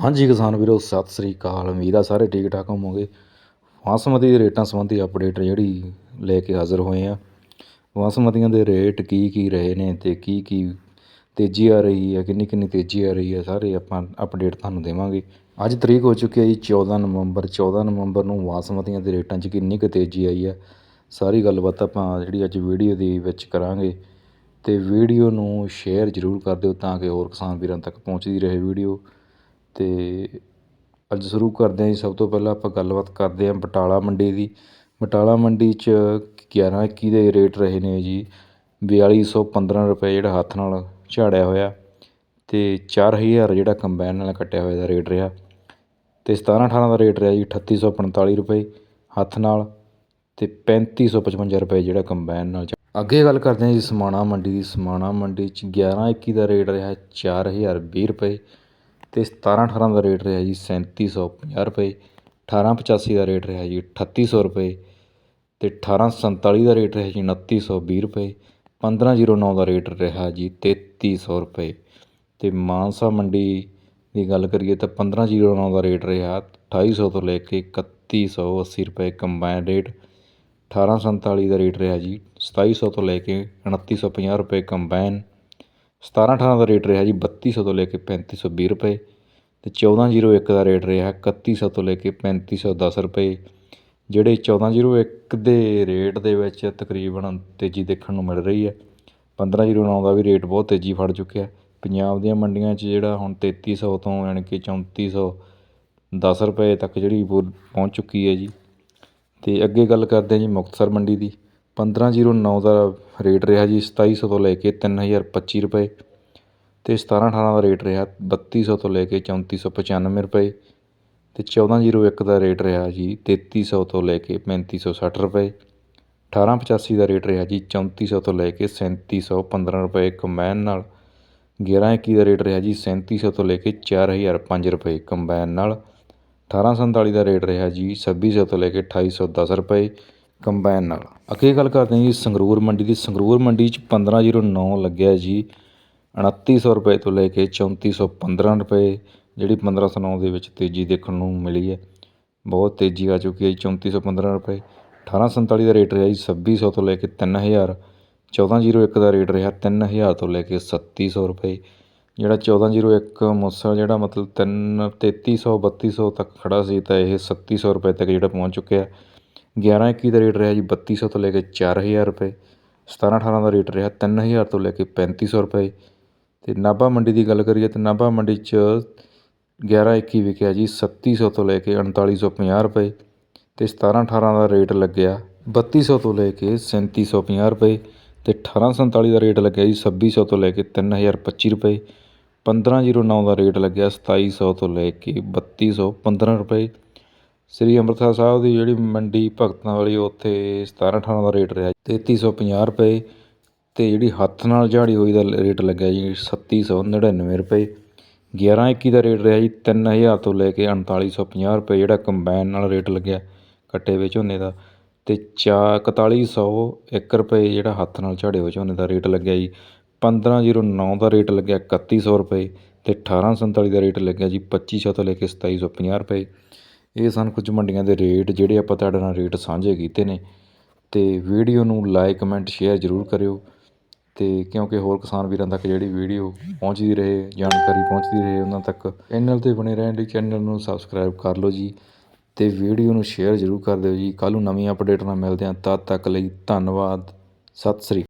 ਹਾਂਜੀ ਕਿਸਾਨ ਵੀਰੋ, ਸਤਿ ਸ੍ਰੀ ਅਕਾਲ। ਉਮੀਦ ਆ ਸਾਰੇ ਠੀਕ ਠਾਕ ਹੋਵੋਗੇ। ਬਾਸਮਤੀ ਦੇ ਰੇਟਾਂ ਸੰਬੰਧੀ ਅਪਡੇਟ ਜਿਹੜੀ ਲੈ ਕੇ ਹਾਜ਼ਰ ਹੋਏ ਆ। ਬਾਸਮਤੀਆਂ ਦੇ ਰੇਟ ਕੀ ਕੀ ਰਹੇ ਨੇ ਤੇ ਕੀ ਕੀ ਤੇਜ਼ੀ ਆ ਰਹੀ ਹੈ ਕਿੰਨੀ ਕਿੰਨੀ ਤੇਜ਼ੀ ਆ ਰਹੀ ਹੈ ਸਾਰੇ ਆਪਾਂ ਅਪਡੇਟ ਤੁਹਾਨੂੰ ਦੇਵਾਂਗੇ। ਅੱਜ ਤਰੀਕ ਹੋ ਚੁੱਕੀ ਹੈ ਜੀ 14 ਨਵੰਬਰ। 14 ਨਵੰਬਰ ਨੂੰ ਬਾਸਮਤੀਆਂ ਦੇ ਰੇਟਾਂ 'ਚ ਕਿੰਨੀ ਕੁ ਤੇਜ਼ੀ ਆਈ ਹੈ ਸਾਰੀ ਗੱਲਬਾਤ ਆਪਾਂ ਜਿਹੜੀ ਅੱਜ ਵੀਡੀਓ ਦੇ ਵਿੱਚ ਕਰਾਂਗੇ। ਤੇ ਵੀਡੀਓ ਨੂੰ ਸ਼ੇਅਰ ਜ਼ਰੂਰ ਕਰ ਦਿਓ ਤਾਂ ਕਿ ਹੋਰ ਕਿਸਾਨ ਵੀਰਾਂ ਤੱਕ ਪਹੁੰਚਦੀ ਰਹੇ ਵੀਡੀਓ। ਤੇ ਅੱਜ ਸ਼ੁਰੂ ਕਰਦੇ ਹਾਂ ਜੀ, ਸਭ ਤੋਂ ਪਹਿਲਾਂ ਆਪਾਂ ਗੱਲਬਾਤ ਕਰਦੇ ਹਾਂ ਬਟਾਲਾ ਮੰਡੀ ਦੀ। ਬਟਾਲਾ ਮੰਡੀ 'ਚ ਗਿਆਰਾਂ ਇੱਕੀ ਦੇ ਰੇਟ ਰਹੇ ਨੇ ਜੀ। ਬਿਆਲੀ ਸੌ ਪੰਦਰਾਂ ਰੁਪਏ ਜਿਹੜਾ ਹੱਥ ਨਾਲ ਝਾੜਿਆ ਹੋਇਆ ਅਤੇ ਚਾਰ ਹਜ਼ਾਰ ਜਿਹੜਾ ਕੰਬਾਈਨ ਨਾਲ ਕੱਟਿਆ ਹੋਇਆ ਦਾ ਰੇਟ ਰਿਹਾ। ਅਤੇ ਸਤਾਰ੍ਹਾਂ ਅਠਾਰਾਂ ਦਾ ਰੇਟ ਰਿਹਾ ਜੀ, ਅਠੱਤੀ ਸੌ ਪੰਤਾਲੀ ਰੁਪਏ ਹੱਥ ਨਾਲ ਅਤੇ ਪੈਂਤੀ ਸੌ ਪਚਵੰਜਾ ਰੁਪਏ ਜਿਹੜਾ ਕੰਬਾਈਨ ਨਾਲ ਝਾ- ਅੱਗੇ ਗੱਲ ਕਰਦੇ ਹਾਂ ਜੀ, ਸਮਾਣਾ ਮੰਡੀ ਦੀ। ਸਮਾਣਾ ਮੰਡੀ 'ਚ ਗਿਆਰਾਂ ਇੱਕੀ ਦਾ ਰੇਟ ਰਿਹਾ, ਚਾਰ ਹਜ਼ਾਰ ਵੀਹ ਰੁਪਏ ਅਤੇ ਸਤਾਰਾਂ ਅਠਾਰਾਂ ਦਾ ਰੇਟ ਰਿਹਾ ਜੀ, ਸੈਂਤੀ ਸੌ ਪੰਜਾਹ ਰੁਪਏ, ਅਠਾਰਾਂ ਪਚਾਸੀ ਦਾ ਰੇਟ ਰਿਹਾ ਜੀ, ਅਠੱਤੀ ਸੌ ਰੁਪਏ ਅਤੇ ਅਠਾਰਾਂ ਸੰਤਾਲੀ ਦਾ ਰੇਟ ਰਿਹਾ ਜੀ, ਉਨੱਤੀ ਸੌ ਵੀਹ ਰੁਪਏ, ਪੰਦਰਾਂ ਜੀਰੋ ਨੌ ਦਾ ਰੇਟ ਰਿਹਾ ਜੀ, ਤੇਤੀ ਸੌ ਰੁਪਏ ਅਤੇ ਮਾਨਸਾ ਮੰਡੀ ਦੀ ਗੱਲ ਕਰੀਏ ਤਾਂ ਪੰਦਰਾਂ ਜੀਰੋ ਨੌ ਦਾ ਰੇਟ ਰਿਹਾ, ਅਠਾਈ ਸੌ ਤੋਂ ਲੈ ਕੇ ਇਕੱਤੀ ਸੌ ਅੱਸੀ ਰੁਪਏ ਕੰਬਾਈਨ ਰੇਟ, ਅਠਾਰਾਂ ਸੰਤਾਲੀ ਦਾ ਰੇਟ ਰਿਹਾ ਜੀ, ਸਤਾਈ ਸੌ ਤੋਂ ਲੈ ਕੇ ਉਣੱਤੀ ਸੌ ਪੰਜਾਹ ਰੁਪਏ ਕੰਬਾਈਨ ਸਤਾਰਾਂ ਅਠਾਰਾਂ ਦਾ ਰੇਟ ਰਿਹਾ ਜੀ, ਬੱਤੀ ਸੌ ਤੋਂ ਲੈ ਕੇ ਪੈਂਤੀ ਸੌ ਵੀਹ ਰੁਪਏ ਅਤੇ ਚੌਦਾਂ ਜੀਰੋ ਇੱਕ ਦਾ ਰੇਟ ਰਿਹਾ ਇਕੱਤੀ ਸੌ ਤੋਂ ਲੈ ਕੇ ਪੈਂਤੀ ਸੌ ਦਸ ਰੁਪਏ। ਜਿਹੜੇ ਚੌਦਾਂ ਜੀਰੋ ਇੱਕ ਦੇ ਰੇਟ ਦੇ ਵਿੱਚ ਤਕਰੀਬਨ ਤੇਜ਼ੀ ਦੇਖਣ ਨੂੰ ਮਿਲ ਰਹੀ ਹੈ। ਪੰਦਰਾਂ ਜੀਰੋ ਨੌ ਦਾ ਵੀ ਰੇਟ ਬਹੁਤ ਤੇਜ਼ੀ ਫੜ ਚੁੱਕਿਆ। ਪੰਜਾਬ ਦੀਆਂ ਮੰਡੀਆਂ 'ਚ ਜਿਹੜਾ ਹੁਣ ਤੇਤੀ ਸੌ ਤੋਂ ਯਾਨੀ ਕਿ ਚੌਂਤੀ ਸੌ ਦਸ ਰੁਪਏ ਤੱਕ ਜਿਹੜੀ ਬੋਲ ਪਹੁੰਚ ਚੁੱਕੀ ਹੈ ਜੀ। ਅਤੇ ਅੱਗੇ ਗੱਲ ਕਰਦੇ ਹਾਂ ਜੀ ਮੁਕਤਸਰ ਮੰਡੀ ਦੀ। ਪੰਦਰਾਂ ਜੀਰੋ ਨੌ ਦਾ ਰੇਟ ਰਿਹਾ ਜੀ, ਸਤਾਈ ਸੌ ਤੋਂ ਲੈ ਕੇ ਤਿੰਨ ਹਜ਼ਾਰ ਪੱਚੀ ਰੁਪਏ ਅਤੇ ਸਤਾਰਾਂ ਅਠਾਰਾਂ ਦਾ ਰੇਟ ਰਿਹਾ ਬੱਤੀ ਸੌ ਤੋਂ ਲੈ ਕੇ ਚੌਂਤੀ ਸੌ ਪਚਾਨਵੇਂ ਰੁਪਏ ਅਤੇ ਚੌਦਾਂ ਜੀਰੋ ਇੱਕ ਦਾ ਰੇਟ ਰਿਹਾ ਜੀ, ਤੇਤੀ ਸੌ ਤੋਂ ਲੈ ਕੇ ਪੈਂਤੀ ਸੌ ਸੱਠ ਰੁਪਏ। ਅਠਾਰਾਂ ਪਚਾਸੀ ਦਾ ਰੇਟ ਰਿਹਾ ਜੀ, ਚੌਂਤੀ ਸੌ ਤੋਂ ਲੈ ਕੇ ਸੈਂਤੀ ਸੌ ਪੰਦਰਾਂ ਰੁਪਏ ਕੰਬਾਈਨ ਨਾਲ। ਗਿਆਰਾਂ ਇੱਕੀ ਦਾ ਰੇਟ ਰਿਹਾ ਜੀ, ਸੈਂਤੀ ਸੌ ਤੋਂ ਲੈ ਕੇ ਚਾਰ ਹਜ਼ਾਰ ਪੰਜ ਰੁਪਏ ਕੰਬਾਈਨ ਨਾਲ। ਅਠਾਰਾਂ ਸੰਤਾਲੀ ਦਾ ਰੇਟ ਰਿਹਾ ਜੀ, ਛੱਬੀ ਸੌ ਤੋਂ ਲੈ ਕੇ ਅਠਾਈ ਸੌ ਦਸ ਰੁਪਏ ਕੰਬਾਈਨ ਨਾਲ। ਅੱਗੇ ਗੱਲ ਕਰਦੇ ਹਾਂ ਜੀ ਸੰਗਰੂਰ ਮੰਡੀ ਦੀ। ਸੰਗਰੂਰ ਮੰਡੀ 'ਚ ਪੰਦਰਾਂ ਜੀਰੋ ਨੌ ਲੱਗਿਆ ਜੀ। ਉਣੱਤੀ ਸੌ ਰੁਪਏ ਤੋਂ ਲੈ ਕੇ ਚੌਂਤੀ ਸੌ ਪੰਦਰਾਂ ਰੁਪਏ ਜਿਹੜੀ ਪੰਦਰਾਂ ਸੌ ਨੌ ਦੇ ਵਿੱਚ ਤੇਜ਼ੀ ਦੇਖਣ ਨੂੰ ਮਿਲੀ ਹੈ। ਬਹੁਤ ਤੇਜ਼ੀ ਆ ਚੁੱਕੀ ਹੈ ਜੀ, ਚੌਂਤੀ ਸੌ ਪੰਦਰਾਂ ਰੁਪਏ। ਅਠਾਰਾਂ ਸੰਤਾਲੀ ਦਾ ਰੇਟ ਰਿਹਾ ਜੀ, ਛੱਬੀ ਸੌ ਤੋਂ ਲੈ ਕੇ ਤਿੰਨ ਹਜ਼ਾਰ। ਚੌਦਾਂ ਜੀਰੋ ਇੱਕ ਦਾ ਰੇਟ ਰਿਹਾ, ਤਿੰਨ ਹਜ਼ਾਰ ਤੋਂ ਲੈ ਕੇ ਸੱਤੀ ਸੌ ਰੁਪਏ। ਜਿਹੜਾ ਚੌਦਾਂ ਜੀਰੋ ਇੱਕ ਮੁੱਸਾ, ਜਿਹੜਾ ਮਤਲਬ ਤਿੰਨ ਤੇਤੀ ਸੌ, ਬੱਤੀ ਸੌ ਤੱਕ ਖੜਾ ਸੀ, ਤਾਂ ਇਹ ਸੱਤੀ ਸੌ ਰੁਪਏ ਤੱਕ ਜਿਹੜਾ ਪਹੁੰਚ ਚੁੱਕਿਆ। ਗਿਆਰਾਂ ਇੱਕੀ ਦਾ ਰੇਟ ਰਿਹਾ ਜੀ ਬੱਤੀ ਸੌ ਤੋਂ ਲੈ ਕੇ ਚਾਰ ਹਜ਼ਾਰ ਰੁਪਏ, ਸਤਾਰਾਂ ਅਠਾਰਾਂ ਦਾ ਰੇਟ ਰਿਹਾ ਤਿੰਨ ਹਜ਼ਾਰ ਤੋਂ ਲੈ ਕੇ ਪੈਂਤੀ ਸੌ ਰੁਪਏ। ਅਤੇ ਨਾਭਾ ਮੰਡੀ ਦੀ ਗੱਲ ਕਰੀਏ ਤਾਂ ਨਾਭਾ ਮੰਡੀ 'ਚ ਗਿਆਰਾਂ ਇੱਕੀ ਵਿਕਿਆ ਜੀ ਸੱਤੀ ਸੌ ਤੋਂ ਲੈ ਕੇ ਉਨਤਾਲੀ ਸੌ ਪੰਜਾਹ ਰੁਪਏ ਅਤੇ ਸਤਾਰਾਂ ਅਠਾਰਾਂ ਦਾ ਰੇਟ ਲੱਗਿਆ ਬੱਤੀ ਸੌ ਤੋਂ ਲੈ ਕੇ ਸੈਂਤੀ ਸੌ ਪੰਜਾਹ ਰੁਪਏ ਅਤੇ ਅਠਾਰਾਂ ਸੰਤਾਲੀ ਦਾ ਰੇਟ ਲੱਗਿਆ ਜੀ ਛੱਬੀ ਸੌ ਤੋਂ ਲੈ ਕੇ ਤਿੰਨ ਹਜ਼ਾਰ ਪੱਚੀ ਰੁਪਏ। ਪੰਦਰਾਂ ਜੀਰੋ ਨੌ ਦਾ ਰੇਟ ਲੱਗਿਆ ਸਤਾਈ ਸੌ ਤੋਂ ਲੈ ਕੇ ਬੱਤੀ ਸੌ ਪੰਦਰਾਂ ਰੁਪਏ। ਸ੍ਰੀ ਅੰਮ੍ਰਿਤਸਰ ਸਾਹਿਬ ਦੀ ਜਿਹੜੀ ਮੰਡੀ ਭਗਤਾਂ ਵਾਲੀ, ਉੱਥੇ ਸਤਾਰਾਂ ਅਠਾਰਾਂ ਦਾ ਰੇਟ ਰਿਹਾ ਤੇਤੀ ਸੌ ਪੰਜਾਹ ਰੁਪਏ ਅਤੇ ਜਿਹੜੀ ਹੱਥ ਨਾਲ ਝਾੜੀ ਹੋਈ ਦਾ ਰੇਟ ਲੱਗਿਆ ਜੀ ਛੱਤੀ ਸੌ ਨੜਿਨਵੇਂ ਰੁਪਏ। ਗਿਆਰਾਂ ਇੱਕੀ ਦਾ ਰੇਟ ਰਿਹਾ ਜੀ, ਤਿੰਨ ਹਜ਼ਾਰ ਤੋਂ ਲੈ ਕੇ ਉਨਤਾਲੀ ਸੌ ਪੰਜਾਹ ਰੁਪਏ ਜਿਹੜਾ ਕੰਬਾਈਨ ਨਾਲ ਰੇਟ ਲੱਗਿਆ ਕੱਟੇ ਵੇ ਝੋਨੇ ਦਾ। ਅਤੇ ਚਾ ਇਕਤਾਲੀ ਸੌ ਇੱਕ ਰੁਪਏ ਜਿਹੜਾ ਹੱਥ ਨਾਲ ਝਾੜੇ ਹੋਏ ਝੋਨੇ ਦਾ ਰੇਟ ਲੱਗਿਆ ਜੀ, ਪੰਦਰਾਂ ਜੀਰੋ ਨੌ ਦਾ ਰੇਟ ਲੱਗਿਆ ਇਕੱਤੀ ਸੌ ਰੁਪਏ ਅਤੇ ਅਠਾਰਾਂ ਸੰਤਾਲੀ ਦਾ ਰੇਟ ਲੱਗਿਆ ਜੀ, ਪੱਚੀ ਸੌ ਤੋਂ ਲੈ ਕੇ ਸਤਾਈ ਸੌ ਪੰਜਾਹ ਰੁਪਏ। ਇਹ ਸਨ ਕੁਝ ਮੰਡੀਆਂ ਦੇ ਰੇਟ ਜਿਹੜੇ ਆਪਾਂ ਤੁਹਾਡੇ ਨਾਲ ਰੇਟ ਸਾਂਝੇ ਕੀਤੇ ਨੇ। ਅਤੇ ਵੀਡੀਓ ਨੂੰ ਲਾਈਕ, ਕਮੈਂਟ, ਸ਼ੇਅਰ ਜ਼ਰੂਰ ਕਰਿਓ। ਅਤੇ ਕਿਉਂਕਿ ਹੋਰ ਕਿਸਾਨ ਵੀਰਾਂ ਤੱਕ ਜਿਹੜੀ ਵੀਡੀਓ ਪਹੁੰਚਦੀ ਰਹੇ, ਜਾਣਕਾਰੀ ਪਹੁੰਚਦੀ ਰਹੇ, ਉਹਨਾਂ ਤੱਕ ਚੈਨਲ ਤੇ ਬਣੇ ਰਹਿਣ ਲਈ ਚੈਨਲ ਨੂੰ ਸਬਸਕ੍ਰਾਈਬ ਕਰ ਲਓ ਜੀ। ਅਤੇ ਵੀਡੀਓ ਨੂੰ ਸ਼ੇਅਰ ਜ਼ਰੂਰ ਕਰ ਦਿਓ ਜੀ। ਕੱਲ੍ਹ ਨੂੰ ਨਵੀਂ ਅਪਡੇਟ ਨਾਲ ਮਿਲਦੇ ਹਾਂ। ਤਦ ਤੱਕ ਲਈ ਧੰਨਵਾਦ। ਸਤਿ ਸ੍ਰੀ ਅਕਾਲ।